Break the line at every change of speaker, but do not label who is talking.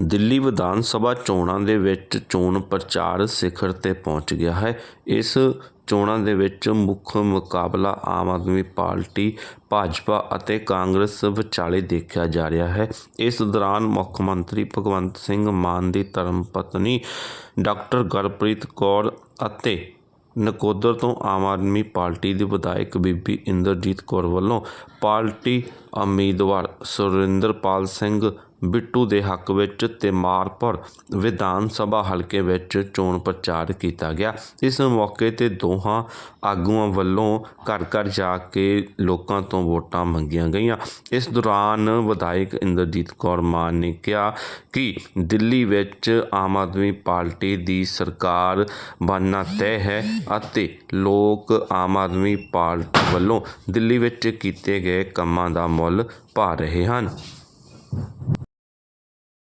ਦਿੱਲੀ ਵਿਧਾਨ ਸਭਾ ਚੋਣਾਂ ਦੇ ਵਿੱਚ ਚੋਣ ਪ੍ਰਚਾਰ ਸਿਖਰ ਤੇ ਪਹੁੰਚ ਗਿਆ ਹੈ। ਇਸ ਚੋਣਾਂ ਦੇ ਵਿੱਚ ਮੁੱਖ ਮੁਕਾਬਲਾ ਆਮ ਆਦਮੀ ਪਾਰਟੀ, ਭਾਜਪਾ ਅਤੇ ਕਾਂਗਰਸ ਵਿਚਾਲੇ ਦੇਖਿਆ ਜਾ ਰਿਹਾ ਹੈ। ਇਸ ਦੌਰਾਨ ਮੁੱਖ ਮੰਤਰੀ ਭਗਵੰਤ ਸਿੰਘ ਮਾਨ ਦੀ ਧਰਮ ਪਤਨੀ ਡਾਕਟਰ ਗੁਰਪ੍ਰੀਤ ਕੌਰ ਅਤੇ ਨਕੋਦਰ ਤੋਂ ਆਮ ਆਦਮੀ ਪਾਰਟੀ ਦੀ ਵਿਧਾਇਕ ਬੀਬੀ ਇੰਦਰਜੀਤ ਕੌਰ ਵੱਲੋਂ ਪਾਰਟੀ ਉਮੀਦਵਾਰ ਸੁਰਿੰਦਰਪਾਲ ਸਿੰਘ ਬਿੱਟੂ ਦੇ ਹੱਕ ਵਿੱਚ ਤਿਮਾਰਪੁਰ ਵਿਧਾਨ ਸਭਾ ਹਲਕੇ ਵਿੱਚ ਚੋਣ ਪ੍ਰਚਾਰ ਕੀਤਾ ਗਿਆ। ਇਸ ਮੌਕੇ ਤੇ ਦੋਹਾਂ ਆਗੂਆਂ ਵੱਲੋਂ ਘਰ ਘਰ ਜਾ ਕੇ ਲੋਕਾਂ ਤੋਂ ਵੋਟਾਂ ਮੰਗੀਆਂ ਗਈਆਂ। ਇਸ ਦੌਰਾਨ ਵਿਧਾਇਕ ਇੰਦਰਜੀਤ ਕੌਰ ਮਾਨ ਨੇ ਕਿਹਾ ਕਿ ਦਿੱਲੀ ਵਿੱਚ ਆਮ ਆਦਮੀ ਪਾਰਟੀ ਦੀ ਸਰਕਾਰ ਬਣਨਾ ਤੈਅ ਹੈ ਅਤੇ ਲੋਕ ਆਮ ਆਦਮੀ ਪਾਰਟੀ ਵੱਲੋਂ ਦਿੱਲੀ ਵਿੱਚ ਕੀਤੇ ਗਏ ਕੰਮਾਂ ਦਾ ਮੁੱਲ ਪਾ ਰਹੇ ਹਨ।